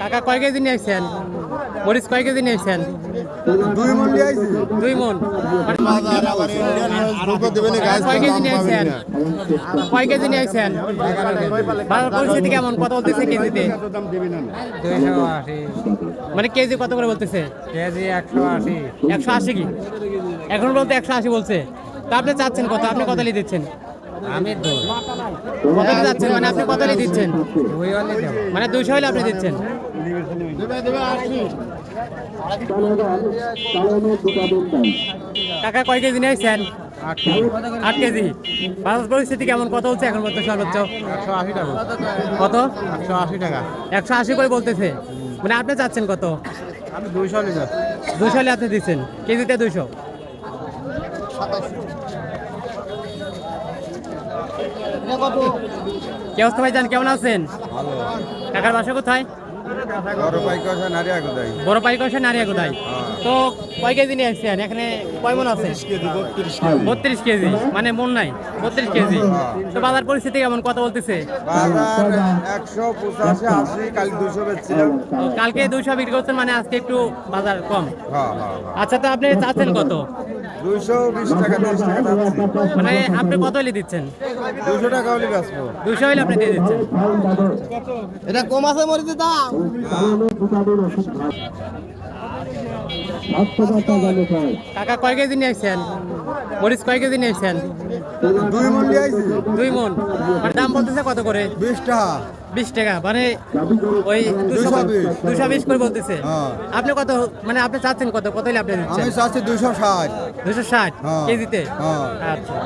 কাকা কয় কেজি নিয়ে মরিচ কয় কেজি নিয়ে দুই মন দিয়ে দুই মন। কয় কেজি নিয়ে কয় কেজি নিয়ে বাজার পরিস্থিতি কেমন? কত বলতেছে কেজিতে? মানে কেজি কত করে বলতেছে? কেজি একশো আশি। একশো আশি কি? এখন বলতে একশো আশি বলছে। তা আপনি চাচ্ছেন কত? আপনি কত লিয়ে দিচ্ছেন? আমি কত যাচ্ছেন? মানে আপনি কত দিচ্ছেন? মানে দুইশো হলে আপনি দিচ্ছেন? কাকা কয় কেজি নিয়ে আসছেন? আট কেজি। বাজার পরিস্থিতি কেমন? কত হচ্ছে এখন বলতে সর্বোচ্চ? একশো আশি টাকা কত? একশো আশি টাকা একশো আশি করে বলতেছে। মানে আপনি চাচ্ছেন কত? আমি দুশো হলে আপনি দিচ্ছেন। কেজিতে দুশো। কি অবস্থা ভাই জান কেমন আছেন? কাকার বাসা কোথায়? বড় পাইক আছে নারিয়া কোথায় বড় পাই কষা নারিয়া কোথায় তো কয় কেজি নিয়ে আসছেন? এখানে কয় মন আছে? বত্রিশ কেজি। মানে মন নাই বত্রিশ কেজি। তো বাজার পরিস্থিতি কেমন? কত বলতেছে। দুশো কালকে দুইশো বিক্রি করছেন মানে আজকে একটু বাজার কম। হ্যাঁ হ্যাঁ হ্যাঁ। আচ্ছা তো আপনি চাচ্ছেন কত? দুইশো বিশ টাকা তিরিশ টাকা যাচ্ছি। মানে আপনি কত হলে দিচ্ছেন? দুশো টাকা হলে বেচবো। হলে আপনি দিয়ে দিচ্ছেন। এটা কম আছে মরিতে দাম। কাকা কয় কেজি নিয়ে আসছেন? মরিচ কয় কেজি নিয়ে আসছেন? দুই মন আইছি। দুই মন। মানে দাম বলতেছে কত করে? বিশ টাকা। বিশ টাকা মানে ওই দুশো 220 বিশ করে বলতেছে হ্যাঁ। আপনি কত মানে আপনি চাচ্ছেন কত কত হলে আপনি আমি চাচ্ছি দুইশো ষাট দুশো ষাট হ্যাঁ। কেজিতে হ্যাঁ। আচ্ছা